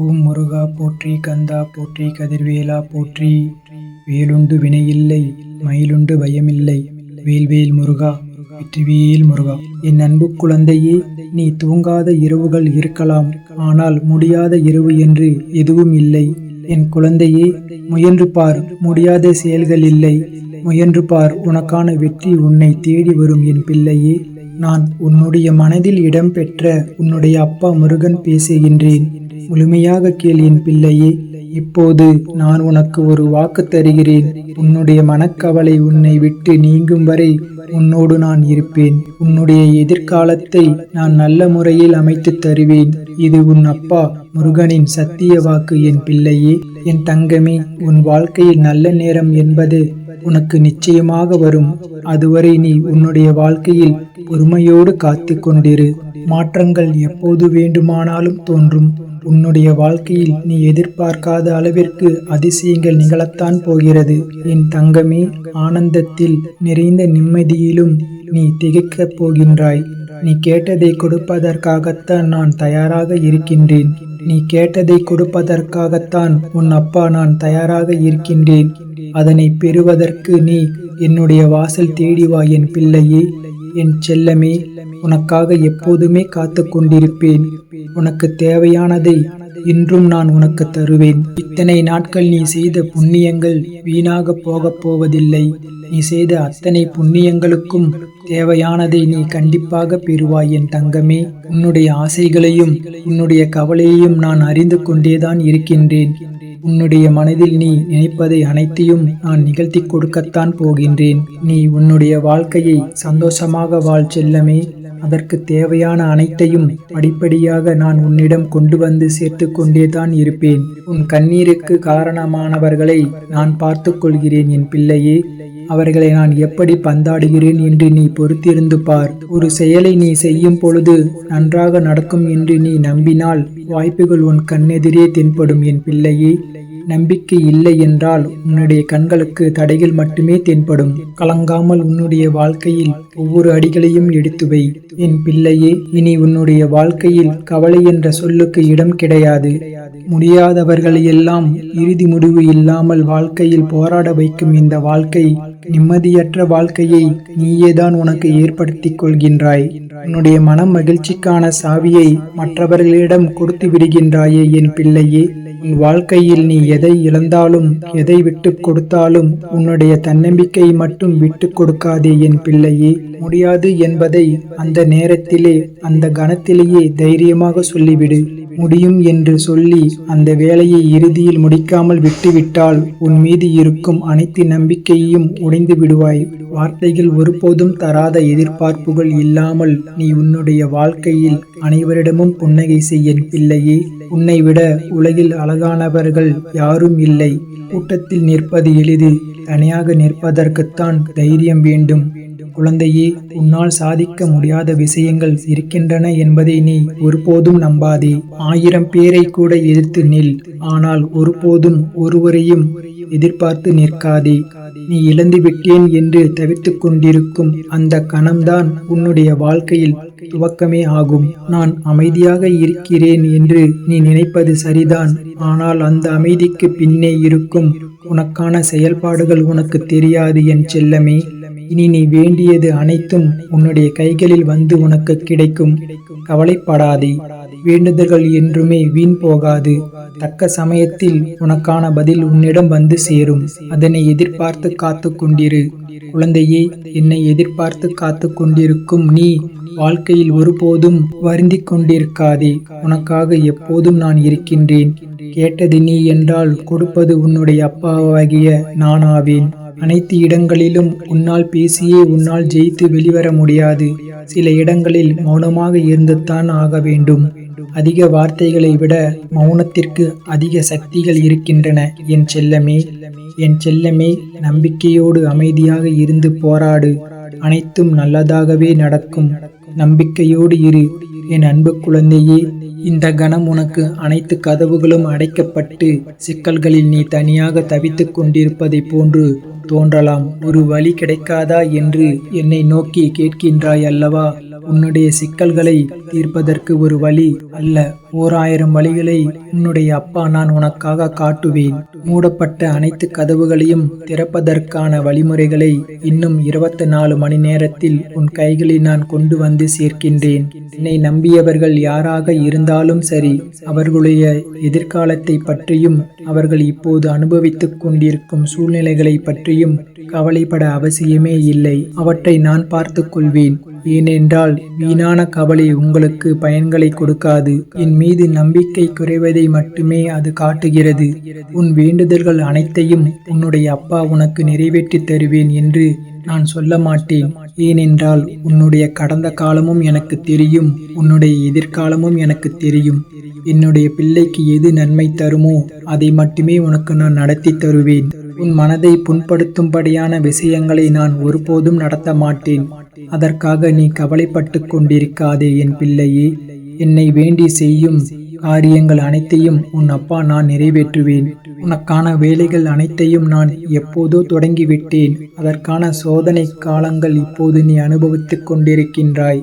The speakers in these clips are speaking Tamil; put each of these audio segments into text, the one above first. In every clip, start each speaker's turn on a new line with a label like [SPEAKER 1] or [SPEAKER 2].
[SPEAKER 1] ஓம் முருகா போற்றி கந்தா போற்றி கதிர்வேலா போற்றி. வேலுண்டு வினையில்லை மயிலுண்டு பயமில்லை. வேல்வேல் முருகா வெற்றிவேல் முருகா. என் அன்பு குழந்தையே நீ தூங்காத இரவுகள் இருக்கலாம். ஆனால் முடியாத இரவு என்று எதுவும் இல்லை. என் குழந்தையே முயன்று பார் முடியாத செயல்கள் இல்லை. முயன்று பார் உனக்கான வெற்றி உன்னை தேடி வரும் என் பிள்ளையே. நான் உன்னுடைய மனதில் இடம்பெற்ற உன்னுடைய அப்பா முருகன் பேசுகின்றேன். முழுமையாக கேள் என் பிள்ளையே இப்போது நான் உனக்கு ஒரு வாக்கு தருகிறேன். உன்னுடைய மனக்கவலை உன்னை விட்டு நீங்கும் வரை உன்னோடு நான் இருப்பேன். உன்னுடைய எதிர்காலத்தை நான் நல்ல முறையில் அமைத்து தருவேன். இது உன் அப்பா முருகனின் சத்திய வாக்கு என் பிள்ளையே. என் தங்கமே உன் வாழ்க்கையில் நல்ல நேரம் என்பது உனக்கு நிச்சயமாக வரும். அதுவரை நீ உன்னுடைய வாழ்க்கையில் பொறுமையோடு காத்து கொண்டிரு. மாற்றங்கள் எப்போது வேண்டுமானாலும் தோன்றும். உன்னுடைய வாழ்க்கையில் நீ எதிர்பார்க்காத அளவிற்கு அதிசயங்கள் நிகழத்தான் போகிறது. என் தங்கமே ஆனந்தத்தில் நிறைந்த நிம்மதியிலும் நீ திகைக்கப் போகின்றாய். நீ கேட்டதை கொடுப்பதற்காகத்தான் நான் தயாராக இருக்கின்றேன். நீ கேட்டதை கொடுப்பதற்காகத்தான் உன் அப்பா நான் தயாராக இருக்கின்றேன். அதனை பெறுவதற்கு நீ என்னுடைய வாசல் தேடி வா என் பிள்ளையே. என் செல்லமே உனக்காக எப்போதுமே காத்து கொண்டிருப்பேன் உனக்கு தேவையானதை இன்றும் நான் உனக்கு தருவேன். இத்தனை நாட்கள் நீ செய்த புண்ணியங்கள் வீணாக போகப் போவதில்லை. நீ செய்த அத்தனை புண்ணியங்களுக்கும் தேவையானதை நீ கண்டிப்பாக பெறுவாய் என் தங்கமே. உன்னுடைய ஆசைகளையும் உன்னுடைய கவலையையும் நான் அறிந்து கொண்டேதான் இருக்கின்றேன். உன்னுடைய மனதில் நீ நினைப்பதை அனைத்தையும் நான் நிகழ்த்தி கொடுக்கத்தான் போகின்றேன். நீ உன்னுடைய வாழ்க்கையை சந்தோஷமாக வாழ் செல்லமே. அதற்கு தேவையான அனைத்தையும் படிப்படியாக நான் உன்னிடம் கொண்டு வந்து சேர்த்து கொண்டேதான் இருப்பேன். உன் கண்ணீருக்கு காரணமானவர்களை நான் பார்த்து கொள்கிறேன் என் பிள்ளையே. அவர்களை நான் எப்படி பந்தாடுகிறேன் என்று நீ பொறுத்திருந்து பார். ஒரு செயலை நீ செய்யும் பொழுது நன்றாக நடக்கும் என்று நீ நம்பினால் வாய்ப்புகள் உன் கண்ணெதிரே தென்படும் என் பிள்ளையே. நம்பிக்கை இல்லை என்றால் உன்னுடைய கண்களுக்கு தடைகள் மட்டுமே தென்படும். கலங்காமல் உன்னுடைய வாழ்க்கையில் ஒவ்வொரு அடிகளையும் எடுத்து வை. என் பிள்ளையே இனி உன்னுடைய வாழ்க்கையில் கவலை என்ற சொல்லுக்கு இடம் கிடையாது. முடியாதவர்களையெல்லாம் இறுதி முடிவு இல்லாமல் வாழ்க்கையில் போராட வைக்கும் இந்த வாழ்க்கை நிம்மதியற்ற வாழ்க்கையை நீயேதான் உனக்கு ஏற்படுத்திக் கொள்கின்றாய். உன்னுடைய மனம் மகிழ்ச்சிக்கான சாவியை மற்றவர்களிடம் கொடுத்து விடுகின்றாயே என் பிள்ளையே. உன் வாழ்க்கையில் நீ எதை இழந்தாலும் எதை விட்டு கொடுத்தாலும் உன்னுடைய தன்னம்பிக்கை மட்டும் விட்டு கொடுக்காதே என் பிள்ளையே. முடியாது என்பதை அந்த நேரத்திலே அந்த கணத்திலேயே தைரியமாக சொல்லிவிடு. முடியும். என்று சொல்லி அந்த வேலையை இறுதியில் முடிக்காமல் விட்டுவிட்டால் உன் மீது இருக்கும் அனைத்து நம்பிக்கையையும் உடைந்து விடுவாய். வார்த்தைகள் ஒருபோதும் தராத எதிர்பார்ப்புகள் இல்லாமல் நீ உன்னுடைய வாழ்க்கையில் அனைவரிடமும் புன்னகை செய்ய பிள்ளையே. உன்னை விட உலகில் அழகானவர்கள் யாரும் இல்லை. கூட்டத்தில் நிற்பது எளிது. தனியாக நிற்பதற்குத்தான் தைரியம் வேண்டும். குழந்தையே உன்னால் சாதிக்க முடியாத விஷயங்கள் இருக்கின்றன என்பதை நீ ஒருபோதும் நம்பாதே. ஆயிரம் பேரை கூட எதிர்த்து நில் ஆனால் ஒருபோதும் ஒருவரையும் எதிர்பார்த்து நிற்காதே. நீ இழந்து விட்டேன் என்று தவித்துக் கொண்டிருக்கும் அந்த கணம்தான் உன்னுடைய வாழ்க்கையில் துவக்கமே ஆகும். நான் அமைதியாக இருக்கிறேன் என்று நீ நினைப்பது சரிதான் ஆனால் அந்த அமைதிக்கு பின்னே இருக்கும் உனக்கான செயல்பாடுகள் உனக்கு தெரியாது என் செல்லமே. இனி நீ வேண்டியது அனைத்தும் உன்னுடைய கைகளில் வந்து உனக்கு கிடைக்கும். கவலைப்படாதே. வேண்டுதல்கள் என்றுமே வீண் போகாது. தக்க சமயத்தில் உனக்கான பதில் உன்னிடம் வந்து சேரும். அதனை எதிர்பார்த்து காத்து கொண்டிரு. குழந்தையே என்னை எதிர்பார்த்து காத்து கொண்டிருக்கும் நீ வாழ்க்கையில் ஒருபோதும் வருந்தி கொண்டிருக்காதே. உனக்காக எப்போதும் நான் இருக்கின்றேன். கேட்டது நீ என்றால் கொடுப்பது உன்னுடைய அப்பாவாகிய நானாவேன். அனைத்து இடங்களிலும் உன்னால் பேசியே உன்னால் ஜெயித்து வெளிவர முடியாது. சில இடங்களில் மௌனமாக இருந்துத்தான் ஆக வேண்டும். அதிக வார்த்தைகளை விட மௌனத்திற்கு அதிக சக்திகள் இருக்கின்றன. என் செல்லமே என் செல்லமே நம்பிக்கையோடு அமைதியாக இருந்து போராடு. அனைத்தும் நல்லதாகவே நடக்கும். நம்பிக்கையோடு இரு. என் அன்பு குழந்தையே இந்த கணம் உனக்கு அனைத்து கதவுகளும் அடைக்கப்பட்டு சிக்கல்களில் நீ தனியாக தவித்துக் கொண்டிருப்பதைப் போன்று தோன்றலாம். ஒரு வழி கிடைக்காதா என்று என்னை நோக்கி கேட்கின்றாய் அல்லவா? உன்னுடைய சிக்கல்களை தீர்ப்பதற்கு ஒரு வழி அல்ல. ஓர் ஆயிரம் வழிகளை உன்னுடைய அப்பா நான் உனக்காக காட்டுவேன். மூடப்பட்ட அனைத்து கதவுகளையும் திறப்பதற்கான வழிமுறைகளை இன்னும் இருபத்தி நாலு மணி நேரத்தில் உன் கைகளில் நான் கொண்டு வந்து சேர்க்கின்றேன். என்னை நம்பியவர்கள் யாராக இருந்தாலும் சரி அவர்களுடைய எதிர்காலத்தை பற்றியும் அவர்கள் இப்போது அனுபவித்துக் கொண்டிருக்கும் சூழ்நிலைகளை பற்றியும் கவலைப்பட அவசியமே இல்லை. அவற்றை நான் பார்த்துக் கொள்வேன். ஏனென்றால் வீணான கவலை உங்களுக்கு பயன்களை கொடுக்காது. என் மீது நம்பிக்கை குறைவதை மட்டுமே அது காட்டுகிறது. உன் வேண்டுதல்கள் அனைத்தையும் உன்னுடைய அப்பா உனக்கு நிறைவேற்றித் தருவேன் என்று நான் சொல்ல மாட்டேன். ஏனென்றால் உன்னுடைய கடந்த காலமும் எனக்கு தெரியும். உன்னுடைய எதிர்காலமும் எனக்கு தெரியும். என்னுடைய பிள்ளைக்கு எது நன்மை தருமோ அதை மட்டுமே உனக்கு நான் நடத்தி தருவேன். உன் மனதை புண்படுத்தும்படியான விஷயங்களை நான் ஒருபோதும் நடத்த மாட்டேன். அதற்காக நீ கவலைப்பட்டு கொண்டிருக்காதே என் பிள்ளையே. என்னை வேண்டி செய்யும் காரியங்கள் அனைத்தையும் உன் அப்பா நான் நிறைவேற்றுவேன். உனக்கான வேலைகள் அனைத்தையும் நான் எப்போதோ தொடங்கிவிட்டேன். அதற்கான சோதனை காலங்கள் இப்போது நீ அனுபவித்துக் கொண்டிருக்கின்றாய்.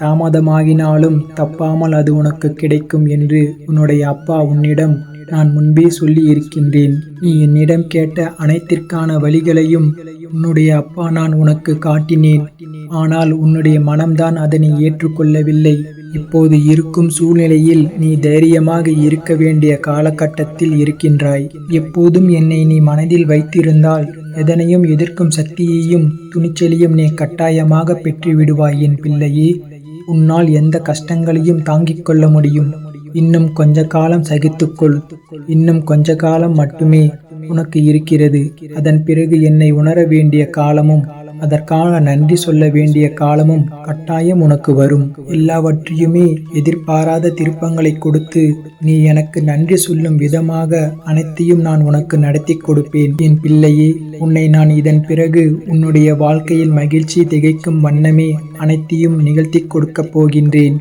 [SPEAKER 1] தாமதமாகினாலும் தப்பாமல் அது உனக்கு கிடைக்கும் என்று உன்னுடைய அப்பா உன்னிடம் நான் முன்பே சொல்லி இருக்கின்றேன் நீ என்னிடம் கேட்ட அனைத்திற்கான வழிகளையும் உன்னுடைய அப்பா நான் உனக்கு காட்டினேன். ஆனால் உன்னுடைய மனம்தான் அதனை ஏற்றுக்கொள்ளவில்லை. இப்போது இருக்கும் சூழ்நிலையில் நீ தைரியமாக இருக்க வேண்டிய காலகட்டத்தில் இருக்கின்றாய். எப்போதும் என்னை நீ மனதில் வைத்திருந்தால் எதனையும் எதிர்க்கும் சக்தியையும் துணிச்சலையும் நீ கட்டாயமாக பெற்று விடுவாய் என் பிள்ளையே. உன்னால் எந்த கஷ்டங்களையும் தாங்கிக் கொள்ள முடியும். இன்னும் கொஞ்ச காலம் சகித்துக்கொள். இன்னும் கொஞ்ச காலம் மட்டுமே உனக்கு இருக்கிறது. அதன் பிறகு என்னை உணர வேண்டிய காலமும் அதற்கான நன்றி சொல்ல வேண்டிய காலமும் கட்டாயம் உனக்கு வரும். எல்லாவற்றையுமே எதிர்பாராத திருப்பங்களை கொடுத்து நீ எனக்கு நன்றி சொல்லும் விதமாக அனைத்தையும் நான் உனக்கு நடத்தி கொடுப்பேன். என் பிள்ளையே உன்னை நான் இதன் பிறகு உன்னுடைய வாழ்க்கையில் மகிழ்ச்சி திகைக்கும் வண்ணமே அனைத்தையும் நிகழ்த்தி கொடுக்கப் போகின்றேன்.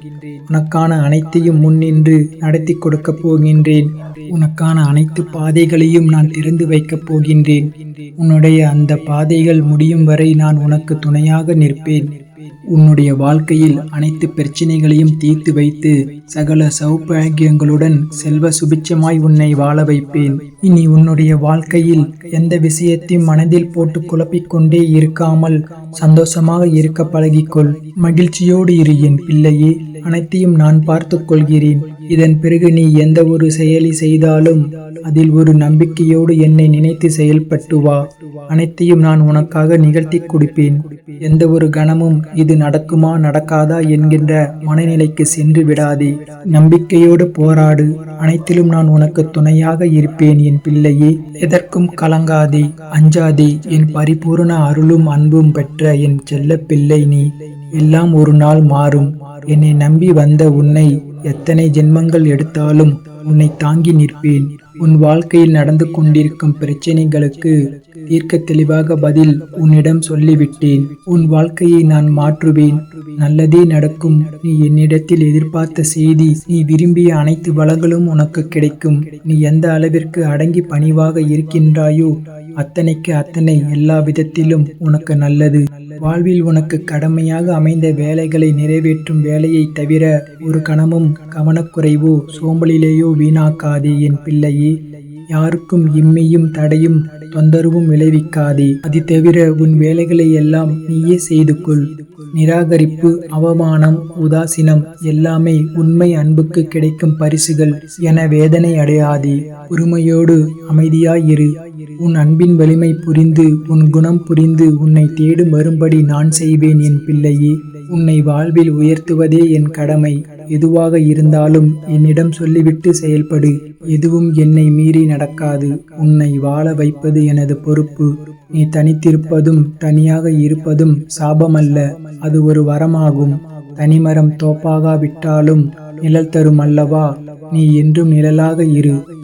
[SPEAKER 1] உனக்கான அனைத்தையும் முன்னின்று நடத்தி கொடுக்கப் போகின்றேன். உனக்கான அனைத்து பாதைகளையும் நான் திறந்து வைக்கப் போகின்றேன். உன்னுடைய அந்த பாதைகள் முடியும் வரை நான் உனக்கு துணையாக நிற்பேன். உன்னுடைய வாழ்க்கையில் அனைத்து பிரச்சனைகளையும் தீர்த்து வைத்து சகல சௌபாகியங்களுடன் செல்வ சுபிச்சமாய் உன்னை வாழ வைப்பேன். இனி உன்னுடைய வாழ்க்கையில் எந்த விஷயத்தையும் மனதில் போட்டு குழப்பிக்கொண்டே இருக்காமல் சந்தோஷமாக இருக்க பழகிக்கொள். மகிழ்ச்சியோடு இரு என் பிள்ளையே. அனைத்தையும் நான் பார்த்து கொள்கிறேன். இதன் பிறகு நீ எந்த ஒரு செயலி செய்தாலும் அதில் ஒரு நம்பிக்கையோடு என்னை நினைத்து செயல்பட்டு வா. அனைத்தையும் நான் உனக்காக நிகழ்த்தி கொடுப்பேன். எந்த ஒரு கணமும் இது நடக்குமா நடக்காதா என்கின்ற மனநிலைக்கு சென்று விடாதே. நம்பிக்கையோடு போராடு. அனைத்திலும் நான் உனக்கு துணையாக இருப்பேன் என் பிள்ளையே. எதற்கும் கலங்காதே. அஞ்சாதே. என் பரிபூர்ண அருளும் அன்பும் பெற்ற என் செல்ல பிள்ளை நீ. எல்லாம் ஒரு நாள் மாறும். என்னை நம்பி வந்த உன்னை எத்தனை ஜென்மங்கள் எடுத்தாலும் உன்னை தாங்கி நிற்பேன். உன் வாழ்க்கையில் நடந்து கொண்டிருக்கும் பிரச்சனைகளுக்கு தீர்க்க தெளிவாக பதில் உன்னிடம் சொல்லிவிட்டேன். உன் வாழ்க்கையை நான் மாற்றுவேன். நல்லதே நடக்கும். நீ என்னிடத்தில் எதிர்பார்த்த செய்தி நீ விரும்பிய அனைத்து வளங்களும் உனக்கு கிடைக்கும். நீ எந்த அளவிற்கு அடங்கி பணிவாக இருக்கின்றாயோ அத்தனைக்கு அத்தனை எல்லா விதத்திலும் உனக்கு நல்லது. வாழ்வில் உனக்கு கடமையாக அமைந்த வேலைகளை நிறைவேற்றும் வேலையை தவிர ஒரு கணமும் கவனக்குறைவோ சோம்பலிலேயோ வீணாக்காதே என் பிள்ளையே. யாருக்கும் இம்மையும் தடையும் தொந்தரவும் விளைவிக்காதே. அது தவிர உன் வேலைகளை எல்லாம் நீயே செய்து கொள் நிராகரிப்பு அவமானம் உதாசீனம் எல்லாமே உண்மை அன்புக்கு கிடைக்கும் பரிசுகள் என வேதனை அடையாதே. பொறுமையோடு அமைதியாயிரு உன் அன்பின் வலிமை புரிந்து உன் குணம் புரிந்து உன்னை தேடும் வரும்படி நான் செய்வேன் என் பிள்ளையே. உன்னை வாழ்வில் உயர்த்துவதே என் கடமை. எதுவாக இருந்தாலும் என்னிடம் சொல்லிவிட்டு செயல்படு. எதுவும் என்னை மீறி நடக்காது. உன்னை வாழ வைப்பது எனது பொறுப்பு. நீ தனித்திருப்பதும் தனியாக இருப்பதும் சாபமல்ல. அது ஒரு வரமாகும். தனிமரம் தோப்பாகாவிட்டாலும் நிழல் தரும் அல்லவா நீ என்றும் நிழலாக இரு.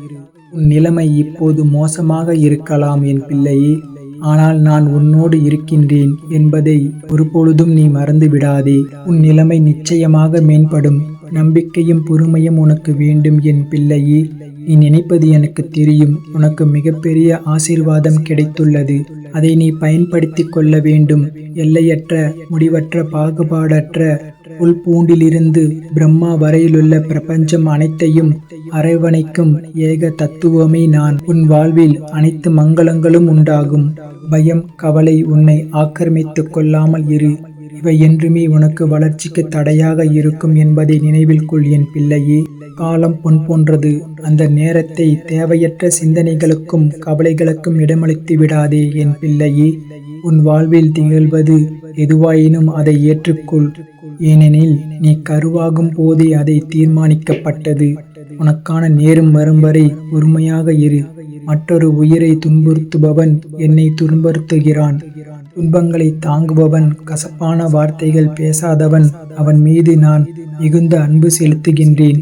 [SPEAKER 1] உன் நிலைமை இப்போது மோசமாக இருக்கலாம் என் பிள்ளையே. ஆனால் நான் உன்னோடு இருக்கின்றேன் என்பதை ஒருபொழுதும் நீ மறந்து விடாதே. உன் நிலைமை நிச்சயமாக மேம்படும். நம்பிக்கையும் பொறுமையும் உனக்கு வேண்டும் என் பிள்ளையே. நீ நினைப்பது எனக்கு தெரியும். உனக்கு மிகப்பெரிய ஆசீர்வாதம் கிடைத்துள்ளது. அதை நீ பயன்படுத்திக் கொள்ள வேண்டும். எல்லையற்ற முடிவற்ற பாகுபாடற்ற உள்பூண்டிலிருந்து பிரம்மா வரையிலுள்ள பிரபஞ்சம் அனைத்தையும் அரவணைக்கும் ஏக தத்துவமே நான். உன் வாழ்வில் அனைத்து மங்களங்களும் உண்டாகும். பயம் கவலை உன்னை ஆக்கிரமித்துக் கொள்ளாமல் இரு. இவை என்றுமே உனக்கு வளர்ச்சிக்கு தடையாக இருக்கும் என்பதை நினைவில் கொள் என் பிள்ளையே. காலம் பொன் போன்றது. அந்த நேரத்தை தேவையற்ற சிந்தனைகளுக்கும் கவலைகளுக்கும் இடமளித்து விடாதே என் பிள்ளையே. உன் வாழ்வில் திகழ்வது எதுவாயினும் அதை ஏற்றுக்கொள். ஏனெனில் நீ கருவாகும் போதே அதை தீர்மானிக்கப்பட்டது. உனக்கான நேரும் வரும் வரை பொறுமையாக இரு. மற்றொரு உயிரை துன்புறுத்துபவன் என்னை துன்புறுத்துகிறான். துன்பங்களை தாங்குபவன் கசப்பான வார்த்தைகள் பேசாதவன் அவன் மீது நான் மிகுந்த அன்பு செலுத்துகின்றேன்.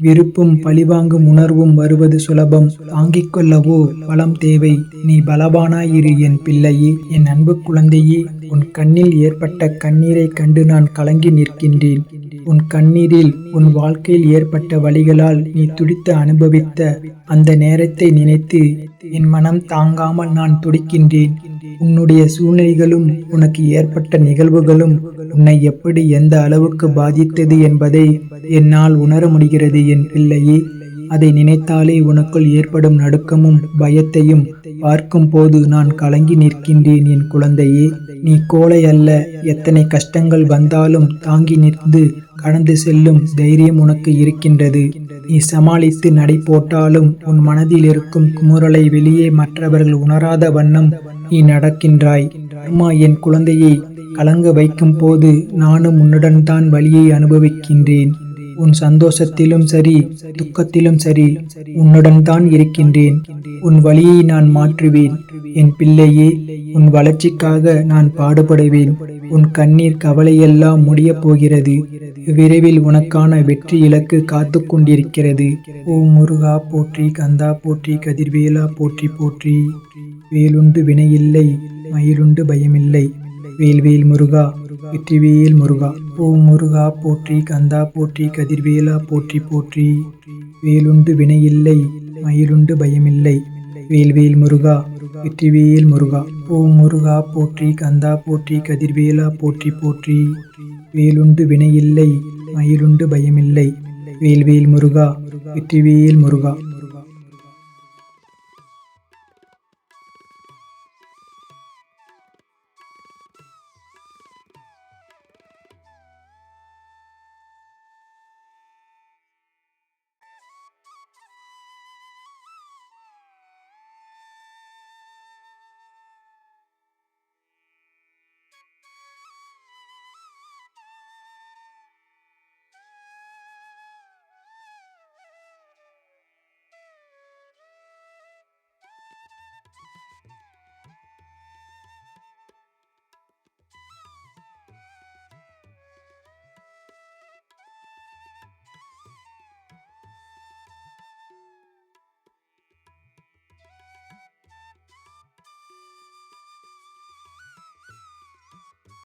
[SPEAKER 1] விருப்பும் பழிவாங்கும் உணர்வும் வருவது சுலபம். தாங்கிக் கொள்ளவோ பலம் தேவை. நீ பலவானாயிரு என் பிள்ளையே. என் அன்பு குழந்தையே உன் கண்ணில் ஏற்பட்ட கண்ணீரை கண்டு நான் கலங்கி நிற்கின்றேன். உன் கண்ணீரில் உன் வாழ்க்கையில் ஏற்பட்ட வழிகளால் நீ துடித்து அனுபவித்த அந்த நேரத்தை நினைத்து என் மனம் தாங்காமல் நான் துடிக்கின்றேன். உன்னுடைய சூழ்நிலைகளும் உனக்கு ஏற்பட்ட நிகழ்வுகளும் உன்னை எப்படி எந்த அளவுக்கு பாதித்தது என்பதை என்னால் உணர முடிகிறது என் பிள்ளையே. அதை நினைத்தாலே உனக்குள் ஏற்படும் நடுக்கமும் பயத்தையும் பார்க்கும் போது நான் கலங்கி நிற்கின்றேன் என் குழந்தையே. நீ கோழை அல்ல எத்தனை கஷ்டங்கள் வந்தாலும் தாங்கி நிற்ந்து கடந்து செல்லும் தைரியம் உனக்கு இருக்கின்றது. நீ சமாளித்து நடை போட்டாலும் உன் மனதில் இருக்கும் குமுறலை வெளியே மற்றவர்கள் உணராத வண்ணம் நீ நடக்கின்றாய். அம்மா என் குழந்தையை கலங்க வைக்கும் போது நானும் உன்னுடன் தான் வழியை அனுபவிக்கின்றேன். உன் சந்தோஷத்திலும் சரி துக்கத்திலும் சரி உன்னுடன் தான் இருக்கின்றேன். உன் வழியை நான் மாற்றுவேன். என் பிள்ளையே உன் வளர்ச்சிக்காக நான் பாடுபடுவேன். உன் கண்ணீர் கவலையெல்லாம் முடியப் போகிறது. விரைவில் உனக்கான வெற்றி இலக்கு காத்து கொண்டிருக்கிறது. ஓ முருகா போற்றி கந்தா போற்றி கதிர்வேலா போற்றி போற்றி. வேலுண்டு வினையில்லை மயிலுண்டு பயமில்லை. வேல்வேல் முருகா வெற்றிவேல் முருகா. ஓ முருகா போற்றி கந்தா போற்றி கதிர்வேலா போற்றி போற்றி. வேலுண்டு வினையில்லை மயிலுண்டு பயமில்லை. வேல்வேல் முருகா வெற்றிவேல் முருகா. ஓ முருகா போற்றி கந்தா போற்றி கதிர்வேலா போற்றி போற்றி. வேலுண்டு வினையில்லை மயிலுண்டு பயமில்லை. வேல்வேல் முருகா வெற்றிவேல் முருகா.